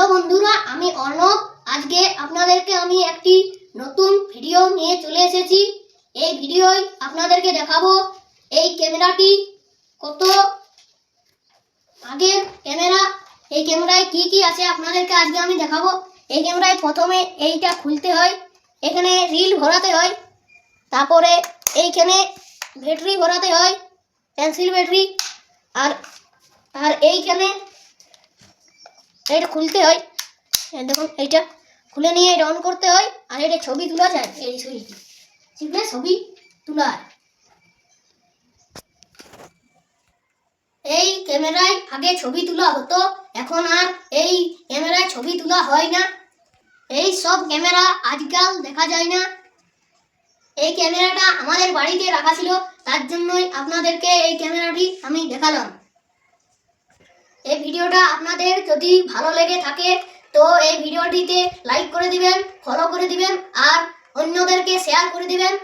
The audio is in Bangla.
হ্যালো বন্ধুরা, আমি অর্ণব। আজকে আপনাদেরকে আমি একটি নতুন ভিডিও নিয়ে চলে এসেছি। এই ভিডিওয় আপনাদেরকে দেখাবো এই ক্যামেরাটি কত আগের ক্যামেরা, এই ক্যামেরায় কি কি আছে আপনাদেরকে আজকে আমি দেখাবো। এই ক্যামেরায় প্রথমে এইটা খুলতে হয়, এখানে রিল ভরাতে হয়, তারপরে এইখানে ব্যাটারি ভরাতে হয় পেন্সিল ব্যাটারি আর আর এইখানে এটা খুলতে হয়। দেখুন, এইটা খুলে নিয়ে এটা অন করতে হয় আর এটা ছবি তোলা যায়, এই ছবিটি। চিপলে ছবি তোলা এই ক্যামেরায় আগে ছবি তোলা হতো, এখন আর এই ক্যামেরায় ছবি তোলা হয় না। এই সব ক্যামেরা আজকাল দেখা যায় না। এই ক্যামেরাটা আমাদের বাড়িতে রাখা ছিল, তার জন্যই আপনাদেরকে এই ক্যামেরাটি আমি দেখালাম। এই ভিডিওটা আপনাদের যদি ভালো লেগে থাকে, তো এই ভিডিওটিতে লাইক করে দিবেন ফলো করে দিবেন, আর অন্যদেরকে শেয়ার করে দিবেন।